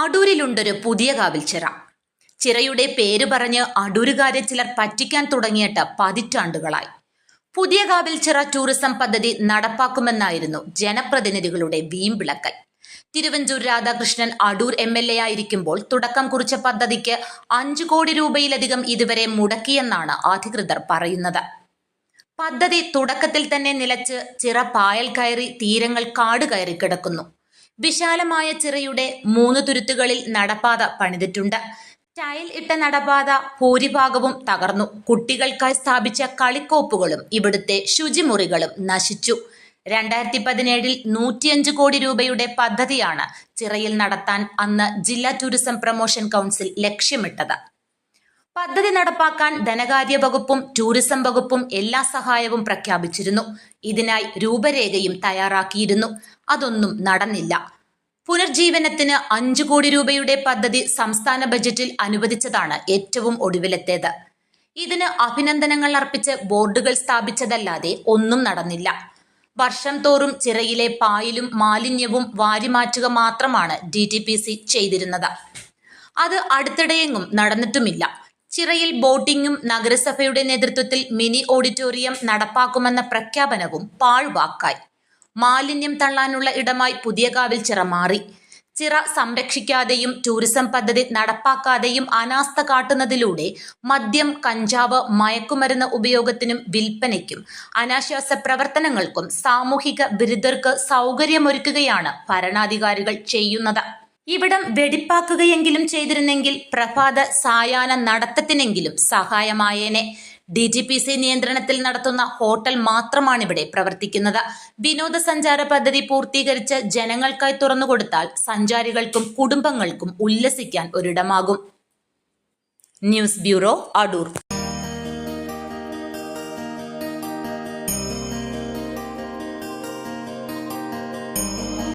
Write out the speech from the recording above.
അടൂരിലുണ്ടൊരു പുതിയ കാവിൽ ചിറ ചിറയുടെ പേര് പറഞ്ഞ് അടൂരുകാരെ ചിലർ പറ്റിക്കാൻ തുടങ്ങിയിട്ട് പതിറ്റാണ്ടുകളായി. പുതിയ കാവിൽ ചിറ ടൂറിസം പദ്ധതി നടപ്പാക്കുമെന്നായിരുന്നു ജനപ്രതിനിധികളുടെ വീമ്പിളക്കൽ. Thiruvanchoor Radhakrishnan Adoor M L A ആയിരിക്കുമ്പോൾ തുടക്കം കുറിച്ച പദ്ധതിക്ക് അഞ്ചു കോടി രൂപയിലധികം ഇതുവരെ മുടക്കിയെന്നാണ് അധികൃതർ പറയുന്നത്. പദ്ധതി തുടക്കത്തിൽ തന്നെ നിലച്ച് ചിറ പായൽ കയറി തീരങ്ങൾ കാട് കയറി കിടക്കുന്നു. വിശാലമായ ചിറയുടെ മൂന്ന് തുരുത്തുകളിൽ നടപ്പാത പണിതിട്ടുണ്ട്. ടൈൽ ഇട്ട നടപാത ഭൂരിഭാഗവും തകർന്നു. കുട്ടികൾക്കായി സ്ഥാപിച്ച കളിക്കോപ്പുകളും ഇവിടുത്തെ ശുചിമുറികളും നശിച്ചു. രണ്ടായിരത്തി പതിനേഴിൽ നൂറ്റിയഞ്ച് കോടി രൂപയുടെ പദ്ധതിയാണ് ചിറയിൽ നടത്താൻ അന്ന് ജില്ലാ ടൂറിസം പ്രൊമോഷൻ കൗൺസിൽ ലക്ഷ്യമിട്ടത്. പദ്ധതി നടപ്പാക്കാൻ ധനകാര്യ വകുപ്പും ടൂറിസം വകുപ്പും എല്ലാ സഹായവും പ്രഖ്യാപിച്ചിരുന്നു. ഇതിനായി രൂപരേഖയും തയ്യാറാക്കിയിരുന്നു. അതൊന്നും നടന്നില്ല. പുനർജീവനത്തിന് അഞ്ചു കോടി രൂപയുടെ പദ്ധതി സംസ്ഥാന ബജറ്റിൽ അനുവദിച്ചതാണ് ഏറ്റവും ഒടുവിലത്തേത്. ഇതിന് അഭിനന്ദനങ്ങൾ അർപ്പിച്ച് ബോർഡുകൾ സ്ഥാപിച്ചതല്ലാതെ ഒന്നും നടന്നില്ല. വർഷം തോറും ചിറയിലെ പായലും മാലിന്യവും വാരിമാറ്റുക മാത്രമാണ് ഡി ടി പി സി ചെയ്തിരുന്നത്. അത് അടുത്തിടെയെങ്ങും നടന്നിട്ടുമില്ല. ചിറയിൽ ബോട്ടിംഗും നഗരസഭയുടെ നേതൃത്വത്തിൽ മിനി ഓഡിറ്റോറിയം നടപ്പാക്കുമെന്ന പ്രഖ്യാപനവും പാഴ്വാക്കായി. മാലിന്യം തള്ളാനുള്ള ഇടമായി പുതിയ കാവിൽ ചിറ മാറി. ചിറ സംരക്ഷിക്കാതെയും ടൂറിസം പദ്ധതി നടപ്പാക്കാതെയും അനാസ്ഥ കാട്ടുന്നതിലൂടെ മദ്യം കഞ്ചാവ് മയക്കുമരുന്ന് ഉപയോഗത്തിനും വിൽപ്പനയ്ക്കും അനാശ്വാസ പ്രവർത്തനങ്ങൾക്കും സാമൂഹിക വിരുദ്ധർക്ക് സൗകര്യമൊരുക്കുകയാണ് ഭരണാധികാരികൾ ചെയ്യുന്നത്. ഇവിടം വെടിപ്പാക്കുകയെങ്കിലും ചെയ്തിരുന്നെങ്കിൽ പ്രഭാത സായാഹ്ന നടത്തത്തിനെങ്കിലും സഹായമായേനെ. ഡി ജി പി സി നിയന്ത്രണത്തിൽ നടത്തുന്ന ഹോട്ടൽ മാത്രമാണ് ഇവിടെ പ്രവർത്തിക്കുന്നത്. വിനോദസഞ്ചാര പദ്ധതി പൂർത്തീകരിച്ച് ജനങ്ങൾക്കായി തുറന്നുകൊടുത്താൽ സഞ്ചാരികൾക്കും കുടുംബങ്ങൾക്കും ഉല്ലസിക്കാൻ ഒരിടമാകും. News bureau Adoor.